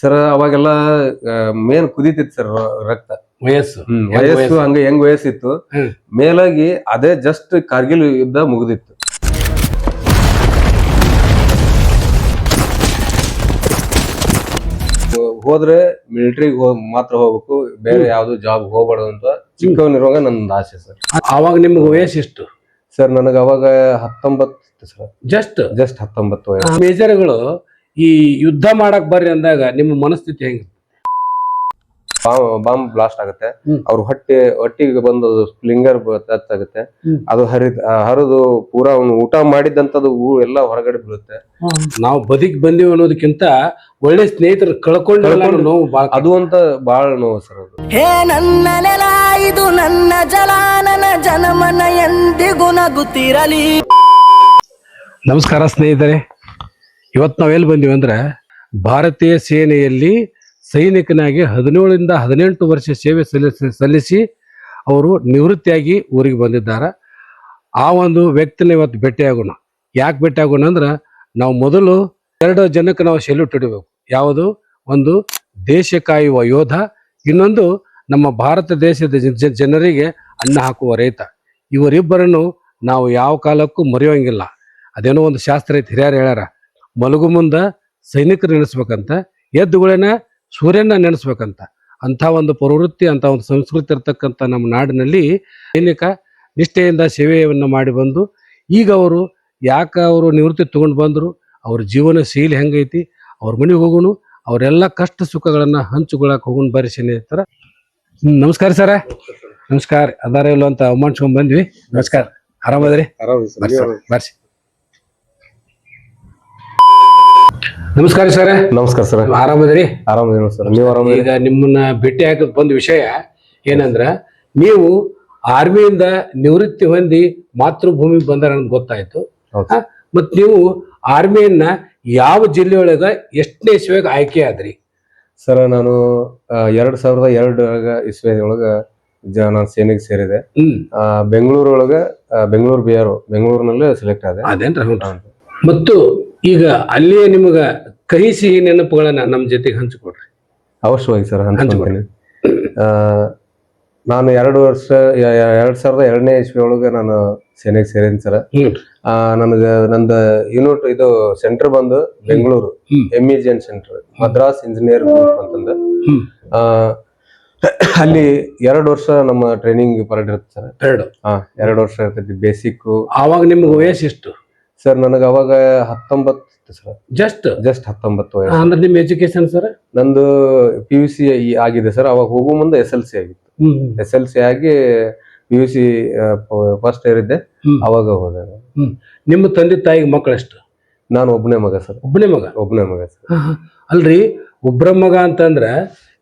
Sir ಅವಾಗೆಲ್ಲ main ಕುದೀತಿತ್ತು sir ರಕ್ತ. ವಯಸ್ಸು. ವಯಸ್ಸು ಹಂಗೆ ಹಂಗ ವಯಸ್ಸಿತ್ತು. ಮೇಲಾಗಿ ಅದೇ ಜಸ್ಟ್ ಕಾರ್ಗಿಲ್ ಯುದ್ಧ ಮುಗಿದಿತ್ತು. ಹೋದ್ರೆ ಮಿಲಿಟರಿಗೆ ಮಾತ್ರ ಹೋಗ್ಬೇಕು ಬೇರೆ ಯಾವ್ದು ಜಾಬ್ ಹೋಗ್ಬಾರ್ದು ಅಂತ ಚಿಕ್ಕವನಿರುವಾಗ ನನ್ನ ಆಸೆ ಸರ್ ಅವಾಗ ನಿಮ್ಗೆ ವಯಸ್ಸು ಎಷ್ಟು? ಸರ್ ನನಗೆ ಅವಾಗ ಹತ್ತೊಂಬತ್ತು ಸರ್. ಜಸ್ಟ್ ಜಸ್ಟ್ ಹತ್ತೊಂಬತ್ತು ವಯಸ್ಸು. ಮೇಜರ್ಗಳು ಈ ಯುದ್ಧ ಮಾಡಕ್ ಬರ್ರಿ ಅಂದಾಗ ನಿಮ್ಮ ಮನಸ್ಥಿತಿ ಹೆಂಗ? ಬಾಂಬ್ ಬ್ಲಾಸ್ಟ್ ಆಗುತ್ತೆ. ಅವ್ರ ಹೊಟ್ಟೆ ಹೊಟ್ಟಿಗೆ ಬಂದು ಸ್ಪ್ಲಿಂಗರ್ ಟಚ್ ಆಗುತ್ತೆ. ಅದು ಹರಿ ಹರಿದು ಪೂರಾ ಅವ್ನು ಊಟ ಮಾಡಿದಂತದ್ದು ಹೂ ಎಲ್ಲ ಹೊರಗಡೆ ಬೀಳುತ್ತೆ. ನಾವು ಬದಿಗೆ ಬಂದೀವಿ ಅನ್ನೋದಕ್ಕಿಂತ ಒಳ್ಳೆ ಸ್ನೇಹಿತರು ಕಳ್ಕೊಂಡು ನೋವು ಅದು ಅಂತ ಬಾಳ ನೋವು ಸರ್ ಅದು. ಹೇ ನನ್ನ ನೆಲ ಇದು ನನ್ನ ಜಲಾನನ ಜನಮನ ಎಂದಿಗೂ ನಗುತ್ತಿರಲಿ. ನಮಸ್ಕಾರ ಸ್ನೇಹಿತರೆ, ಇವತ್ತು ನಾವೆಲ್ಲಿ ಬಂದೀವಿ ಅಂದ್ರೆ ಭಾರತೀಯ ಸೇನೆಯಲ್ಲಿ ಸೈನಿಕನಾಗಿ ಹದಿನೇಳರಿಂದ ಹದಿನೆಂಟು ವರ್ಷ ಸೇವೆ ಸಲ್ಲಿಸಿ ಸಲ್ಲಿಸಿ ಅವರು ನಿವೃತ್ತಿಯಾಗಿ ಊರಿಗೆ ಬಂದಿದ್ದಾರೆ. ಆ ಒಂದು ವ್ಯಕ್ತಿನ ಇವತ್ತು ಭೇಟಿಯಾಗೋಣ. ಯಾಕೆ ಭೇಟಿಯಾಗೋಣ ಅಂದ್ರೆ ನಾವು ಮೊದಲು ಎರಡು ಜನಕ್ಕೆ ನಾವು ಸೆಲ್ಯೂಟ್ ಇಡಬೇಕು ಯಾವುದು? ಒಂದು ದೇಶ ಕಾಯುವ ಯೋಧ, ಇನ್ನೊಂದು ನಮ್ಮ ಭಾರತ ದೇಶದ ಜನರಿಗೆ ಅನ್ನ ಹಾಕುವ ರೈತ. ಇವರಿಬ್ಬರನ್ನು ನಾವು ಯಾವ ಕಾಲಕ್ಕೂ ಮರೆಯೋಂಗಿಲ್ಲ. ಅದೇನೋ ಒಂದು ಶಾಸ್ತ್ರ ಐತಿ ಹಿರಿಯರು ಹೇಳ್ಯಾರ, ಮಲಗು ಮುಂದ ಸೈನಿಕರು ನೆನೆಸ್ಬೇಕಂತ ಎದ್ದುಗಳೇನ ಸೂರ್ಯನ ನೆನೆಸ್ಬೇಕಂತ. ಅಂಥ ಒಂದು ಪ್ರವೃತ್ತಿ ಅಂತ ಒಂದು ಸಂಸ್ಕೃತಿ ಇರತಕ್ಕಂಥ ನಮ್ಮ ನಾಡಿನಲ್ಲಿ ಸೈನಿಕ ನಿಷ್ಠೆಯಿಂದ ಸೇವೆಯನ್ನು ಮಾಡಿ ಬಂದು, ಈಗ ಅವರು ಯಾಕೆ ಅವರು ನಿವೃತ್ತಿ ತಗೊಂಡು ಬಂದರು, ಅವ್ರ ಜೀವನ ಶೈಲಿ ಹೆಂಗೈತಿ, ಅವ್ರ ಮನೆಗೆ ಹೋಗೋಣ, ಅವರೆಲ್ಲ ಕಷ್ಟ ಸುಖಗಳನ್ನು ಹಂಚಿಕೊಳ್ಳಕ್ಕೆ ಹೋಗೋಣ ಬರೀ ಸ್ನೇಹಿತರ ನಮಸ್ಕಾರ ಸರ. ನಮಸ್ಕಾರ. ಅದಾರ ಇಲ್ಲ ಅಂತ ಅವಮಾನಿಸ್ಕೊಂಡ್ ಬಂದ್ವಿ. ನಮಸ್ಕಾರ. ಆರಾಮದ್ರಿ? ಬರ್ಸಿ ನಮಸ್ಕಾರ ಸರ್. ನಮಸ್ಕಾರ ಸರ್. ಆರಾಮದ್ರಿ? ಆರಾಮದೇನು ಸರ್. ನೀವು ಆರಾಮ ಈಗ ನಿಮ್ಮನ್ನ ಭೇಟಿ ಹಾಕಕ್ ಬಂದ ವಿಷಯ ಏನಂದ್ರ ನೀವು ಆರ್ಮಿಯಿಂದ ನಿವೃತ್ತಿ ಹೊಂದಿ ಮಾತೃಭೂಮಿಗೆ ಬಂದ ಅಂತ ಗೊತ್ತಾಯ್ತು. ಮತ್ ನೀವು ಆರ್ಮಿಯನ್ನ ಯಾವ ಜಿಲ್ಲೆಯೊಳಗ ಎಷ್ಟನೇ ಇಸ್ವಿಯಾಗ ಆಯ್ಕೆ ಆದ್ರಿ? ಸರ್ ನಾನು ಎರಡ್ ಸಾವಿರದ ಎರಡರಾಗ ಇಸ್ವಿ ಒಳಗ ಜ ನಾನು ಸೇನೆಗೆ ಸೇರಿದೆ. ಬೆಂಗಳೂರು ಒಳಗ ಬೆಂಗಳೂರು ಬಿ ಆರ್ ಬೆಂಗಳೂರಿನಲ್ಲೇ ಸೆಲೆಕ್ಟ್ ಆದೆ. ಅದೇನ್ರ. ಮತ್ತು ಈಗ ಅಲ್ಲಿಯೇ ನಿಮಗ ಕಹಿ ಸಿಹಿ ನೆನಪುಗಳನ್ನ ನಮ್ಮ ಜೊತೆಗೆ ಹಂಚಿಕೊಡ್ರಿ. ಅವಶ್ಯವಾಗಿ ಸರ್ ಹಂಚ್ಕೊಡಿ. ಆ, ನಾನು ಎರಡು ವರ್ಷ ಎರಡ್ ಸಾವಿರದ ಎರಡನೇ ಇಸ್ವಿ ಒಳಗೆ ನಾನು ಸೇನೆಗೆ ಸೇರಿದ್ದೀನಿ ಸರ್. ನನಗೆ ನಂದು ಯೂನಿಟ್ ಇದು ಸೆಂಟರ್ ಬಂದು Bengaluru. M E centre Madras engineer group ಅಂತಂದು. ಅಲ್ಲಿ ಎರಡು ವರ್ಷ ನಮ್ಮ ಟ್ರೈನಿಂಗ್ ಪರೇಡ್ ಇರುತ್ತೆ ಸರ್. ಎರಡು. ಹಾ ಎರಡು ವರ್ಷ ಇರ್ತೈತಿ ಬೇಸಿಕ್ ಅವಾಗ ನಿಮ್ಗೆ ವಯಸ್ಸು ಎಷ್ಟು? ಸರ್ ನನಗೆ ಅವಾಗ ಹತ್ತೊಂಬತ್ತು ಸರ್. ಜಸ್ಟ್ ಜಸ್ಟ್ ಹತ್ತೊಂಬತ್ತು ಅಂದ್ರೆ ನಿಮ್ಮ ಎಜುಕೇಶನ್ ಸರ್? ನಂದು ಪಿ ಯು ಸಿ ಆಗಿದೆ ಸರ್. ಅವಾಗ ಹೋಗೋ ಮುಂದೆ ಎಸ್ ಎಲ್ ಸಿ ಆಗಿತ್ತು. ಎಸ್ ಎಲ್ ಸಿ ಆಗಿ P U C first year ಇದ್ದೆ. ಅವಾಗ ಹೋದೆ ನಿಮ್ಮ ತಂದೆ ತಾಯಿಗೆ ಮಕ್ಕಳೆಷ್ಟು ನಾನು ಒಬ್ಬನೇ ಮಗ ಸರ್. ಒಬ್ಬನೇ ಮಗ? ಒಬ್ಬನೇ ಮಗ ಸರ್. ಅಲ್ರಿ ಒಬ್ಬರ ಮಗ ಅಂತಂದ್ರೆ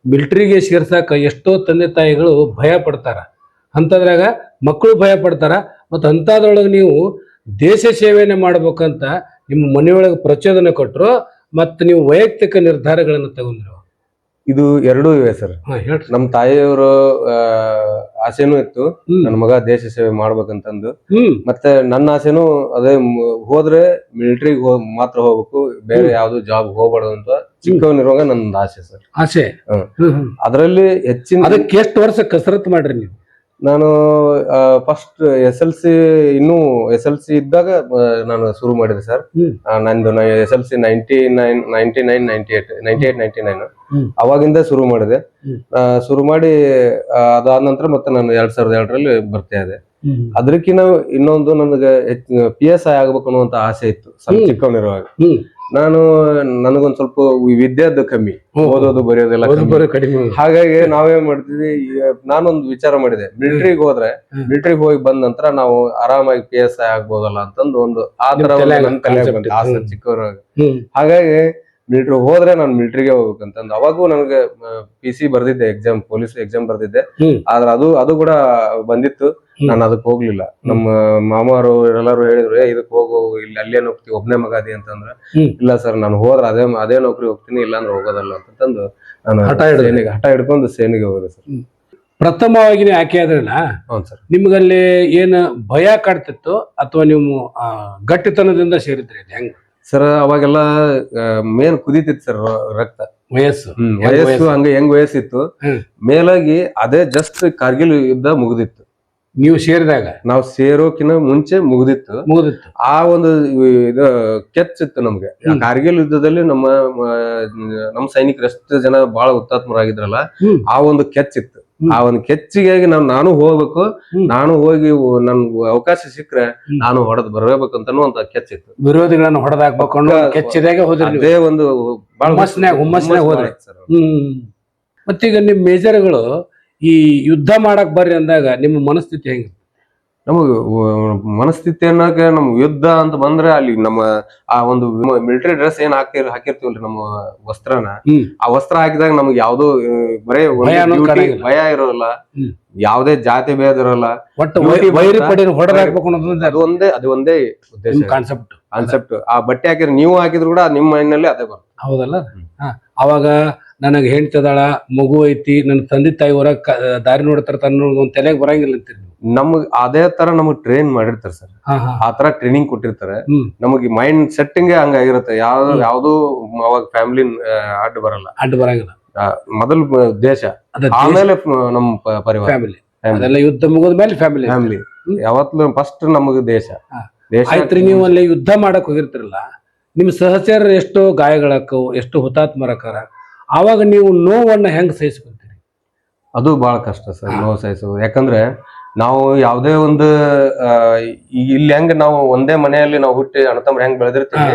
ಮಿಲಿಟರಿಗೆ ಸೇರ್ಸಾಕ ಎಷ್ಟೋ ತಂದೆ ತಾಯಿಗಳು ಭಯ ಪಡ್ತಾರ. ಅಂತದ್ರಾಗ ಮಕ್ಕಳು ಭಯ ಪಡ್ತಾರ. ಮತ್ತು ಅಂಥದ್ರೊಳಗೆ ನೀವು ದೇಶ ಸೇವೆಯನ್ನು ಮಾಡ್ಬೇಕಂತ ನಿಮ್ಮ ಮನೆಯೊಳಗೆ ಪ್ರಚೋದನೆ ಕೊಟ್ಟರು ಮತ್ತು ನೀವು ವೈಯಕ್ತಿಕ ನಿರ್ಧಾರಗಳನ್ನು ತಗೊಂಡ್ರು. ಇದು ಎರಡೂ ಇವೆ ಸರ್. ನಮ್ ಹೇಳ್ರಿ. ತಾಯಿಯವರು ಆಸೆನೂ ಇತ್ತು. ನನ್ನ ಮಗ ದೇಶ ಸೇವೆ ಮಾಡ್ಬೇಕಂತಂದು. ಮತ್ತೆ ನನ್ನ ಆಸೆನೂ ಅದೇ ಮ್- ಹೋದ್ರೆ ಮಿಲಿಟರಿಗೆ ಮಾತ್ರ ಹೋಗ್ಬೇಕು. ಬೇರೆ ಯಾವ್ದು ಜಾಬ್ ಹೋಗ್ಬಾರ್ದು ಅಂತ ಚಿಕ್ಕವನಿರುವಾಗ ನನ್ನ ಆಸೆ ಸರ್. ಆಸೆ. ಹ್ಮ್. ಹ್ಮ್ ಹ್ಮ್. ಅದರಲ್ಲಿ ಹೆಚ್ಚಿನ ಅದಕ್ಕೆ ಎಷ್ಟು ವರ್ಷ ಕಸರತ್ ಮಾಡ್ರಿ ನೀವು? ನಾನು ಫಸ್ಟ್ ಎಸ್ ಎಲ್ ಸಿ ಇನ್ನೂ ಎಸ್ ಎಲ್ ಸಿ ಇದ್ದಾಗ ನಾನು ಶುರು ಮಾಡಿದೆ ಸರ್. ನಂದು S L C ninety nine ninety nine ninety eight ninety eight ninety nine ಅವಾಗಿಂದ ಶುರು ಮಾಡಿದೆ. ಶುರು ಮಾಡಿ ಅದಾದ ನಂತರ ಮತ್ತೆ ನಾನು ಎರಡ್ ಸಾವಿರದ ಎರಡರಲ್ಲಿ ಬರ್ತಾ ಇದೆ ಅದಕ್ಕಿಂತ ಇನ್ನೊಂದು ನನಗೆ ಪಿ ಎಸ್ ಐ ಆಗ್ಬೇಕು ಅನ್ನುವಂತ ಆಸೆ ಇತ್ತು ಸಣ್ಣ. ಚಿಕ್ಕವನಿರುವಾಗ. ನಾನು ನನಗೊಂದ್ ಸ್ವಲ್ಪ ವಿದ್ಯಾದ್ದು ಕಮ್ಮಿ. ಓದೋದು ಬರೆಯೋದೆಲ್ಲ ಕಡಿಮೆ. ಹಾಗಾಗಿ ನಾವೇನ್ ಮಾಡ್ತೀವಿ ನಾನೊಂದು ವಿಚಾರ ಮಾಡಿದೆ. ಮಿಲಿಟರಿಗೆ ಹೋದ್ರೆ. ಮಿಲಿಟರಿಗೆ ಹೋಗಿ ಬಂದ ನಂತರ ನಾವು ಆರಾಮಾಗಿ ಪಿ ಎಸ್ ಐ ಆಗ್ಬೋದಲ್ಲ ಅಂತಂದು ಒಂದು ಆ ತರ. ಆಸೆ. ಚಿಕ್ಕವರಾಗ. ಹಾಗಾಗಿ ಮಿಲಿಟರಿ ಹೋದ್ರೆ ನಾನು ಮಿಲಿಟರಿಗೆ ಹೋಗ್ಬೇಕಂತಂದು ಅವಾಗೂ ನನಗೆ ಪಿ ಸಿ ಬರ್ದಿದ್ದೆ ಎಕ್ಸಾಮ್ ಪೊಲೀಸ್ ಎಕ್ಸಾಮ್ ಬರ್ದಿದ್ದೆ. ಆದ್ರೆ ಅದು ಅದು ಕೂಡ ಬಂದಿತ್ತು. ನಾನು ಅದಕ್ಕೆ ಹೋಗ್ಲಿಲ್ಲ ನಮ್ಮ ಮಾಮಾರು ಎಲ್ಲರೂ ಹೇಳಿದ್ರು ಇದಕ್ಕೆ ಹೋಗು ಇಲ್ಲಿ ಅಲ್ಲೇನ್ ಹೋಗ್ತೀವಿ ಒಬ್ನೇ ಮಗಾದಿ ಅಂತಂದ್ರೆ ಹ್ಮ್. ಇಲ್ಲ ಸರ್ ನಾನು ಹೋದ್ರೆ ಅದೇ ಅದೇ ನೌಕರಿ ಹೋಗ್ತೀನಿ ಇಲ್ಲ ಅಂದ್ರೆ ಹೋಗೋದಲ್ಲ ಅಂತಂದು ನಾನು ಹಠ. ಸೇನೆಗೆ ಹಠ ಹಿಡ್ಕೊಂಡು ಸೇನೆಗೆ ಹೋಗೋದು ಸರ್ ಪ್ರಥಮವಾಗಿ ನೀವು ಆಯ್ಕೆ ಆದ್ರಲ್ಲ ಸರ್ ನಿಮ್ಗಲ್ಲಿ ಏನು ಭಯ ಕಾಡ್ತಿತ್ತು ಅಥವಾ ನೀವು ಗಟ್ಟಿತನದಿಂದ ಸೇರಿದ್ರಿ ಹೆಂಗ್ ಸರ್ ಅವಾಗೆಲ್ಲ ಮೇನ್ ಕುದೀತಿತ್ತು ಸರ್ ರಕ್ತ. ವಯಸ್ಸು. ವಯಸ್ಸು? ಹಂಗ ಹೆಂಗ್ ವಯಸ್ಸಿತ್ತು. ಮೇಲಾಗಿ ಅದೇ ಜಸ್ಟ್ ಕಾರ್ಗಿಲ್ ಯುದ್ಧ ಮುಗಿದಿತ್ತು. ನೀವು ಸೇರಿದಾಗ? ನಾವು ಸೇರೋಕಿನ ಮುಂಚೆ ಮುಗಿದಿತ್ತು. ಮುಗಿದಿತ್ತು. ಆ ಒಂದು ಇದು ಕೆಚ್ಚಿತ್ತು ನಮ್ಗೆ. ಕಾರ್ಗಿಲ್ ಯುದ್ಧದಲ್ಲಿ ನಮ್ಮ ನಮ್ಮ ಸೈನಿಕರು ಎಷ್ಟು ಜನ ಬಹಳ ಹುತಾತ್ಮರಾಗಿದ್ರಲ್ಲ. ಆ ಒಂದು ಕೆಚ್ಚಿತ್ತು. ಆ ಒಂದು ಕೆಚ್ಚಿಗಾಗಿ ನಾನು ನಾನು ಹೋಗ್ಬೇಕು ನಾನು ಹೋಗಿ ನನ್ ಅವಕಾಶ ಸಿಕ್ಕ್ರೆ ನಾನು ಹೊಡೆದ್ ಬರ್ಬೇಕಂತನೂ ಅಂತ ಒಂದು ಕೆಚ್ಚಿತ್ತು. ವಿರೋಧಿಗಳನ್ನ ಹೊಡೆದಾಕ್ಬೇಕು ಕೆಚ್ಚಿದಾಗ ಹೋದ್ರಿ ಅದೇ ಒಂದು ಹುಮ್ಮಸ್ನ್ಯಾಗ- ಹೋದ್ರಿ. ಮತ್ತೀಗ ನಿಮ್ ಮೇಜರ್ಗಳು ಈ ಯುದ್ಧ ಮಾಡಕ್ ಬರ್ರಿ ಅಂದಾಗ ನಿಮ್ಮ ಮನಸ್ಥಿತಿ ಹೆಂಗ ನಮಗ್ ವ- ಮನಸ್ಥಿತಿ ಅನ್ನೋಕೆ ನಮ್ ಯುದ್ಧ ಅಂತ ಬಂದ್ರೆ ಅಲ್ಲಿ ನಮ್ಮ ಆ ಒಂದು ಮಿಲಿಟರಿ ಡ್ರೆಸ್ ಏನ್ ಹಾಕಿ ಹಾಕಿರ್ತೀವಲ್ರಿ ನಮ್ಮ ವಸ್ತ್ರನ? ಆ ವಸ್ತ್ರ ಹಾಕಿದಾಗ ನಮ್ಗೆ ಯಾವ್ದೋ ಬರೇ ಭಯ ಇರೋಲ್ಲ. ಯಾವ್ದೇ ಜಾತಿ ಭೇದ ಇರೋಲ್ಲ. ಅದು ಒಂದೇ ಅದು ಒಂದೇ ಉದ್ದೇಶ. ಕಾನ್ಸೆಪ್ಟ್ ಕಾನ್ಸೆಪ್ಟ್ ಆ ಬಟ್ಟೆ ಹಾಕಿದ್ರೆ ನೀವು ಹಾಕಿದ್ರು ಕೂಡ ನಿಮ್ಮ ಮೈಂಡ್ನಲ್ಲಿ ಅದೇ ಬರುತ್ತೆ. ಹೌದಲ್ಲ. ಅವಾಗ ನನಗೆ ಹೆಂಡ್ತದಾಳ ಮಗು ಐತಿ ನನ್ನ ತಂದೆ ತಾಯಿ ಹೊರ ಕ- ದಾರಿ ನೋಡ್ತಾರ ತನ್ನ ಒಂದು ತಲೆಗೆ ಬರಂಗಿಲ್ಲ ಅಂತೀರಿ ನೀವು. ನಮಗ್ ಅದೇ ತರ ನಮಗ್ ಟ್ರೈನ್ ಮಾಡಿರ್ತಾರೆ ಸರ್. ಆ ತರ ಟ್ರೈನಿಂಗ್ ಕೊಟ್ಟಿರ್ತಾರೆ. ನಮಗೆ ಮೈಂಡ್ ಸೆಟ್ಟಿಂಗ್ ಹಂಗಾಗಿರುತ್ತೆ ಯಾವ. ಯಾವ್ದು ಅವಾಗ ಫ್ಯಾಮಿಲಿ ಅಡ್ಡ ಬರಲ್ಲ. ಅಡ್ಡ ಬರಂಗಿಲ್ಲ. ಮೊದಲು ದೇಶ. ಆಮೇಲೆ ನಮ್ ಪರಿವಾರ. ಫ್ಯಾಮಿಲಿ. ಅದೆಲ್ಲ ಯುದ್ಧ ಮುಗಿದ ಮೇಲೆ ಫ್ಯಾಮಿಲಿ ಫ್ಯಾಮಿಲಿ. ಯಾವತ್ತೂ ಫಸ್ಟ್ ನಮಗೆ ದೇಶ. ದೇಶ ಆಯ್ತ್ರಿ ನೀವು ಅಲ್ಲಿ ಯುದ್ಧ ಮಾಡಕ್ ಹೋಗಿರ್ತಿರಲ್ಲ ನಿಮ್ ಸಹಚರ ಎಷ್ಟೋ ಗಾಯಗಳಾಕವು ಎಷ್ಟು ಹುತಾತ್ಮರಕಾರ ಅವಾಗ ನೀವು ನೋವನ್ನ ಹೆಂಗ್ ಸಹಿಸ್ಕೊಂತೀರಿ? ಅದು ಬಹಳ ಕಷ್ಟ ಸರ್. ನೋವು ಸಹಿಸೋದು. ಯಾಕಂದ್ರೆ ನಾವು ಯಾವುದೇ ಒಂದು ಇಲ್ಲಿ ಹೆಂಗ್ ನಾವು ಒಂದೇ ಮನೆಯಲ್ಲಿ ನಾವು ಹುಟ್ಟಿ ಅಣ್ಣತಮ್ಮ ಹೆಂಗ್ ಬೆಳೆದಿರ್ತೀವಿ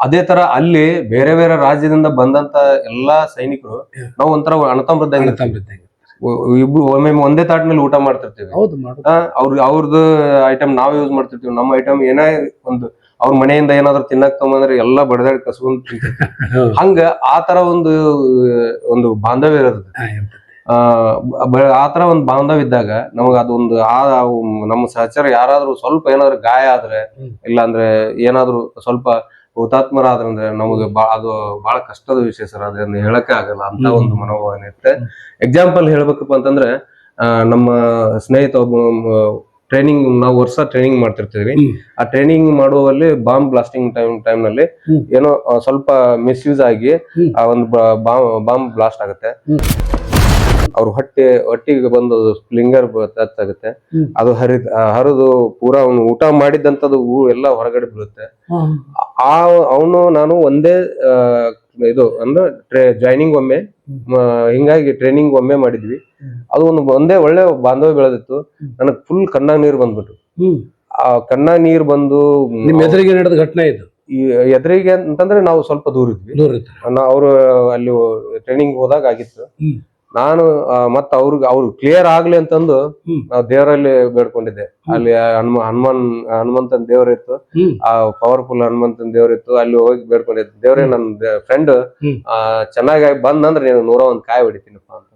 ಅದೇ ತರ ಅಲ್ಲಿ ಬೇರೆ ಬೇರೆ ರಾಜ್ಯದಿಂದ ಬಂದಂತ ಎಲ್ಲಾ ಸೈನಿಕರು. ನಾವು ಒಂಥರ ಅಣ್ಣತಮ್ಮರದ್ದಂಗೆ ಅಣ್ಣ ಇಬ್ರು ಒಮ್ಮೆ ಒಂದೇ ತಾಟ್ನಲ್ಲಿ ಊಟ ಮಾಡ್ತಿರ್ತೀವಿ. ಅವ್ರ ಅವ್ರದ್ದು ಐಟಮ್ ನಾವ್ ಯೂಸ್ ಮಾಡ್ತಿರ್ತೀವಿ ನಮ್ಮ ಐಟಮ್ ಏನೇ ಒಂದು ಅವ್ರ ಮನೆಯಿಂದ ಏನಾದ್ರು ತಿನ್ನಕ್ ತಗೊಂಡ್ರೆ ಎಲ್ಲಾ ಬಡದಾಡಿ ಕಸ್ಕೊಂಡ್. ಹಂಗ ಆ ತರ ಒಂದು ಒಂದು ಬಾಂಧವ್ಯ ಇರ್ತದೆ. ಆ ತರ ಒಂದು ಬಾಂಧವ್ಯ ಇದ್ದಾಗ ನಮಗ ಅದೊಂದು ಆ ನಮ್ಮ ಸಹಚರ ಯಾರಾದ್ರೂ ಸ್ವಲ್ಪ ಏನಾದ್ರು ಗಾಯ ಆದ್ರೆ ಇಲ್ಲಾಂದ್ರೆ ಇಲ್ಲ ಅಂದ್ರೆ ಏನಾದ್ರು ಸ್ವಲ್ಪ ಹುತಾತ್ಮರಾದ್ರಂದ್ರೆ ನಮಗೆ ಬಾ ಅದು ಬಹಳ ಕಷ್ಟದ ವಿಷಯ ಸರ್ ಅದನ್ನ ಹೇಳಕ್ಕೆ ಆಗಲ್ಲ ಅಂತ. ಒಂದು ಮನೋಭಾವನೆ ಇರುತ್ತೆ ಎಕ್ಸಾಂಪಲ್ ಹೇಳ್ಬೇಕಪ್ಪ ಅಂತಂದ್ರೆ ಆ, ನಮ್ಮ ಸ್ನೇಹಿತ ಒಬ್ಬ ಟ್ರೈನಿಂಗ್ ನಾವು ವರ್ಷ ಟ್ರೈನಿಂಗ್ ಮಾಡ್ತಿರ್ತೀವಿ. ಆ ಟ್ರೈನಿಂಗ್ ಮಾಡುವಲ್ಲಿ ಬಾಂಬ್ ಬ್ಲಾಸ್ಟಿಂಗ್ ಟೈಮ್ ಟೈಮ್ನಲ್ಲಿ ಏನೋ ಸ್ವಲ್ಪ ಮಿಸ್ಯೂಸ್ ಆಗಿ ಆ ಒಂದು ಬಾಂಬ್ ಬ್ಲಾಸ್ಟ್ ಆಗುತ್ತೆ. ಅವ್ರ ಹೊಟ್ಟೆ ಹೊಟ್ಟಿಗೆ ಬಂದು ಸ್ಪ್ಲಿಂಗರ್ ಟಚ್ ಆಗುತ್ತೆ ಅದು ಹರಿ ಹರಿದು ಪೂರಾ ಅವನು ಊಟ ಮಾಡಿದಂತದ್ದು ಹೂ ಎಲ್ಲ ಹೊರಗಡೆ ಬೀಳುತ್ತೆ. ಆ ಅವನು ನಾನು ಒಂದೇ ಇದು ಅಂದ್ರೆ ಜಾಯ್ನಿಂಗ್ ಒಮ್ಮೆ ಹಿಂಗಾಗಿ ಟ್ರೈನಿಂಗ್ ಒಮ್ಮೆ ಮಾಡಿದ್ವಿ. ಅದು ಒಂದು ಒಂದೇ ಒಳ್ಳೆ ಬಾಂಧವ್ಯ ಬೆಳೆದಿತ್ತು. ನನಗ್ ಫುಲ್ ಕಣ್ಣಾಗ ನೀರು ಬಂದ್ಬಿಟ್ಟು ಆ ಕಣ್ಣಾಗ ನೀರ್ ಬಂದು ನಿಮ್ ಎದುರಿಗೆ ನಡೆದ ಘಟನೆ ಇದು? ಈ ಎದುರಿಗೆ ಅಂತಂದ್ರೆ ನಾವು ಸ್ವಲ್ಪ ದೂರ ಇದ್ವಿ ನಾ- ಅಲ್ಲಿ ಟ್ರೈನಿಂಗ್ ಹೋದಾಗ ಆಗಿತ್ತು. ನಾನು ಮತ್ತೆ ಅವ್ರಿಗೆ ಅವ್ರು ಕ್ಲಿಯರ್ ಆಗ್ಲಿ ಅಂತಂದು. ನಾವು ದೇವರಲ್ಲಿ ಬೇಡ್ಕೊಂಡಿದ್ದೆ. ಅಲ್ಲಿ ಹನುಮ ಹನುಮಾನ್ ಹನುಮಂತನ್ ದೇವ್ರ ಇತ್ತು ಆ ಪವರ್ಫುಲ್ ಹನುಮಂತನ್ ದೇವ್ರ ಇತ್ತು ಅಲ್ಲಿ ಹೋಗಿ ಬೇಡ್ಕೊಂಡಿದ್ದೆ. ದೇವ್ರೆ. ನನ್ನ ಫ್ರೆಂಡ್ ಚೆನ್ನಾಗಿ ಚೆನ್ನಾಗಿ ಬಂದಂದ್ರೆ ನೀನು ನೂರ ಒಂದ್ ಕಾಯಿ ಹೊಡಿತೀನಪ್ಪ ಅಂತ.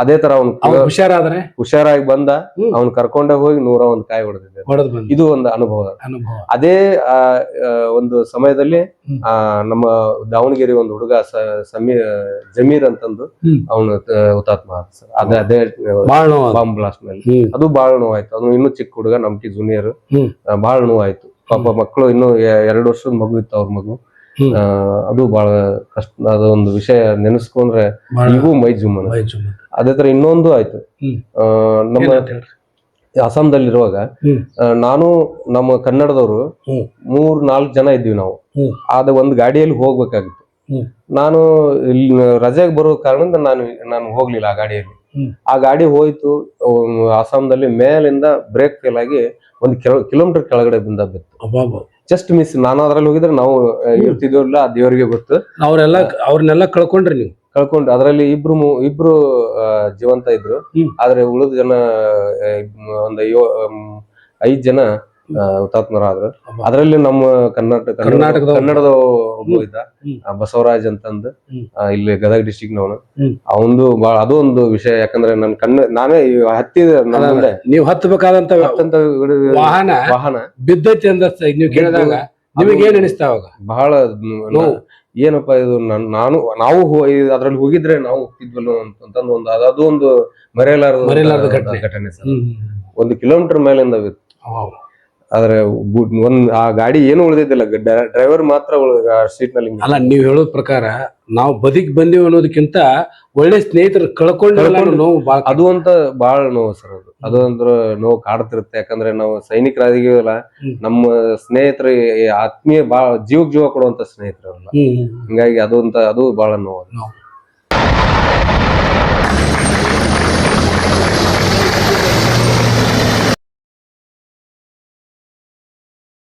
ಅದೇ ತರ ಅವ್ನು ಹುಷಾರಾದ್ರೆ ಹುಷಾರಾಗಿ ಬಂದ ಅವನು ಕರ್ಕೊಂಡ ಹೋಗಿ ನೂರ ಒಂದ್ ಕಾಯಿ ಹೊಡೆದಿದ್ದೆ ಇದು ಒಂದು ಅನುಭವ. ಅದೇ ಒಂದು ಸಮಯದಲ್ಲಿ ಆ ನಮ್ಮ ದಾವಣಗೆರೆ ಒಂದು ಹುಡುಗ ಸಮೀರ್ ಸಮೀ ಜಮೀರ್ ಅಂತಂದು. ಅವನು ಹುತಾತ್ಮ ಸರ್. ಅದೇ ಅದೇ ಬಾಂಬ್ ಬ್ಲಾಸ್ಟ್ ಮೇಲೆ. ಅದು ಬಾಳ ನೋವಾಯ್ತು ಅದು ಇನ್ನೂ ಚಿಕ್ಕ ಹುಡುಗ ನಮ್ಕಿ ಜೂನಿಯರ್. ಬಾಳ ನೋವಾಯ್ತು ಪಾಪ ಮಕ್ಕಳು ಇನ್ನು ಎರಡು ವರ್ಷದ ಮಗು ಇತ್ತು ಅವ್ರ ಮಗು. ಅದು ಬಹಳ ಕಷ್ಟ. ಅದೊಂದು ವಿಷಯ ನೆನೆಸ್ಕೊಂಡ್ರೆ ಇವು ಈಗೂ ಮೈ ಜುಮ್ಮ ಅದೇ ತರ ಇನ್ನೊಂದು ಆಯ್ತು. ನಮ್ಮ? ಅಸ್ಸಾಂದಲ್ಲಿರುವಾಗ ನಾನು ನಮ್ಮ ಕನ್ನಡದವರು. ಮೂರ್ ನಾಲ್ಕು ಜನ ಇದ್ವಿ ನಾವು. ಆದ ಒಂದು ಗಾಡಿಯಲ್ಲಿ ಹೋಗ್ಬೇಕಾಗಿತ್ತು. ನಾನು ಇಲ್ಲಿ ರಜೆಗೆ ಬರೋ ಕಾರಣದಿಂದ ನಾನು ನಾನು ಹೋಗ್ಲಿಲ್ಲ ಆ ಗಾಡಿಯಲ್ಲಿ. ಆ ಗಾಡಿ ಹೋಯ್ತು ಅಸ್ಸಾಂದಲ್ಲಿ ಮೇಲಿಂದ ಬ್ರೇಕ್ ಫೇಲ್ ಆಗಿ ಒಂದು ಕಿಲೋಮೀಟರ್ ಕೆಳಗಡೆ ಬಂದ ಬಿತ್ತು. ಜಸ್ಟ್ ಮಿಸ್ ನಾನು ಅದ್ರಲ್ಲಿ ಹೋಗಿದ್ರೆ ನಾವು ಇರ್ತಿದ್ವಿಲ್ಲ ದೇವರಿಗೆ ಗೊತ್ತು. ಅವ್ರೆಲ್ಲ ಅವ್ರನ್ನೆಲ್ಲ ಕಳ್ಕೊಂಡ್ರಿ ನೀವು. ಕಳ್ಕೊಂಡು ಅದರಲ್ಲಿ ಇಬ್ರು ಇಬ್ರು ಜೀವಂತ ಇದ್ರು. ಆದ್ರೆ ಉಳಿದ ಜನ ಒಂದ್ ಐದ್ ಜನ ಹುತಾತ್ಮರಾದ್ರು. ಅದರಲ್ಲಿ ನಮ್ಮ ಕರ್ನಾಟಕ ಕರ್ನಾಟಕದ ಕನ್ನಡದ ಒಬ್ಬ ಇದ್ದ. ಬಸವರಾಜ್ ಅಂತಂದು. ಇಲ್ಲಿ ಗದಗ ಡಿಸ್ಟಿಕ್ ನವನು. ಅವಂದು ಬಾಳ ಅದು ಒಂದು ವಿಷಯ. ಯಾಕಂದ್ರೆ ನನ್ ಕಣ್ಣ ನಾನೇ ಹತ್ತಿ ಹತ್ತಿದ ನನ್ನ ನೀವು ಹತ್ತಬೇಕಾದಂತ ವಾಹನ ವಾಹನ. ಬಿದ್ದೈತಿ ಅಂತ ನೀವು ಕೇಳಿದಾಗ ನಿಮಗೆ ಏನ್ ಅನಿಸ್ತಾ ಅವಾಗ? ಬಹಳ ಏನಪ್ಪ ಇದು ನಾನು ನಾವು ಅದ್ರಲ್ಲಿ ಹೋಗಿದ್ರೆ ನಾವು ಹೋಗ್ತಿದ್ವಲ್ಲ ಅಂತಂದ್ ಒಂದು ಅದು- ಅದು ಒಂದು ಮರೆಯಲಾರದ ಮರೆಯಲಾರದ ಘಟನೆ. ಘಟನೆ ಸರ್. ಒಂದು ಕಿಲೋಮೀಟರ್ ಮೇಲಿಂದ. ಆದ್ರೆ ಒಂದ್ ಆ ಗಾಡಿ ಏನು ಉಳಿದಿದ್ದಿಲ್ಲ. ಡ್ರೈವರ್ ಮಾತ್ರ ಸೀಟ್ನಲ್ಲಿ ಅಲ್ಲ ನೀವು ಹೇಳೋದ್ ಪ್ರಕಾರ ನಾವು ಬದಿಗ್ ಬಂದೀವಿ ಅನ್ನೋದಕ್ಕಿಂತ ಒಳ್ಳೆ ಸ್ನೇಹಿತರು ಕಳ್ಕೊಂಡು ನೋವು ಅದು ಅಂತ ಬಹಳ ನೋವು ಸರ್ ಅದು. ಅದು ಅಂದ್ರೆ ನೋವು ಕಾಡ್ತಿರುತ್ತೆ. ಯಾಕಂದ್ರೆ ನಾವು ಸೈನಿಕರಾಗಿವಲ್ಲ ನಮ್ಮ ಸ್ನೇಹಿತರು ಆತ್ಮೀಯ ಬಾಳ ಜೀವಕ್ ಜೀವ ಕೊಡುವಂತ ಸ್ನೇಹಿತರು ಹಿಂಗಾಗಿ ಅದು ಅಂತ ಅದು ಬಹಳ ನೋವು.